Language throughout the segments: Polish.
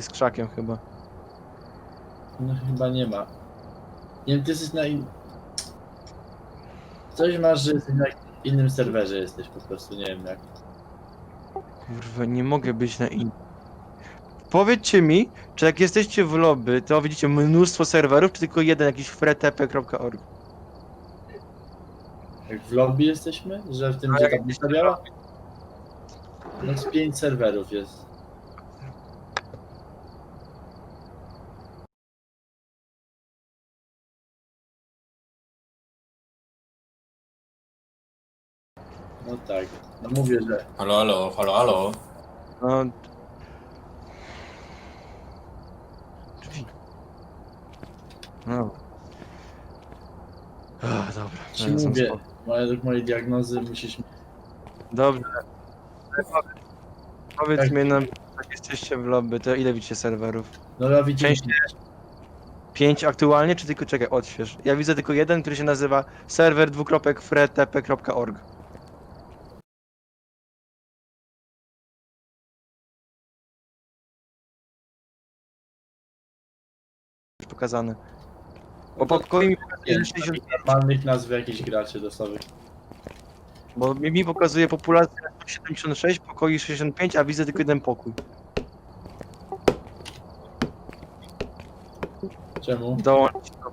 z krzakiem chyba. No chyba nie ma. Nie wiem, ty jesteś na in... Coś masz, że jesteś na innym serwerze jesteś po prostu, nie wiem jak. Kurwa, nie mogę być na in... Powiedzcie mi, czy jak jesteście w lobby, to widzicie mnóstwo serwerów, czy tylko jeden jakiś fretp.org? Jak w lobby jesteśmy? Że w tym A gdzie jak ta biała? No z pięć serwerów jest. No tak. No mówię, że Halo, halo, halo, halo. No... Drzwi. No. Ach, dobra. ci no, mówię, spoko. według mojej diagnozy musisz... Dobrze. Powiedz Tak. mi nam, jak jesteście w lobby, to ile widzicie serwerów? No ja widzisz, Część- Pięć aktualnie, czy tylko czekaj, odśwież? Ja widzę tylko jeden, który się nazywa serwer dwukropek fretp.org. pokazany. Bo pokoi mi pokazuje że 60, normalnych nazw jakichś graczy losowych. bo mi, mi pokazuje populację 76, pokoi 65, a widzę tylko jeden pokój. Czemu? Dołączyć do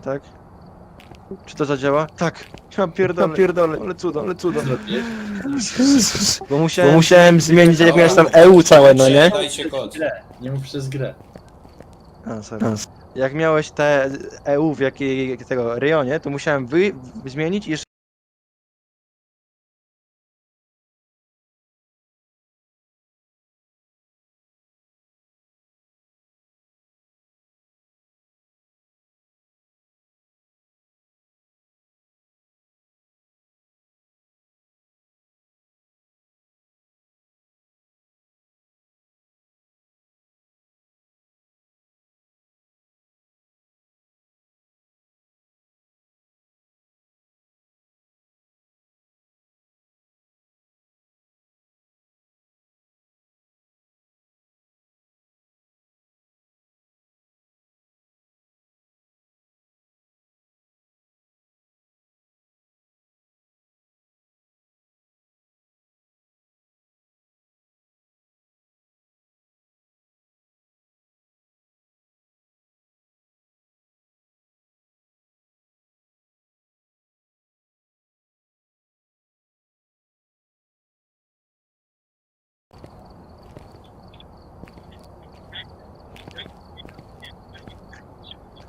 Tak? Czy to zadziała? Tak. Ja pierdolę, pierdolę, ale cudo, ale cudo. Zrobiłeś? Bo musiałem, bo musiałem zmienić, jak miałeś tam EU całe, no nie? Dajcie kod. Grę. Nie mów przez grę. A, sorry. Jak miałeś te EU w jakiej, tego rejonie, to musiałem wy, wy zmienić i jeszcze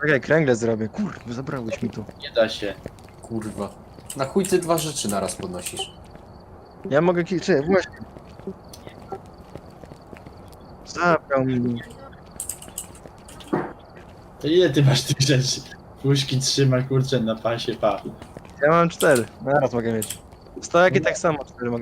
Czekaj, kręgle zrobię. Kurwa, zabrałeś mi tu. Nie da się. Kurwa. Na chuj ty dwa rzeczy naraz podnosisz. Ja mogę kilczy, właśnie. Zabrał mi. To ile ty masz tych rzeczy? Puszki trzyma kurczę na pasie, pa. Ja mam cztery. Naraz mogę mieć. Stojaki tak samo cztery mogę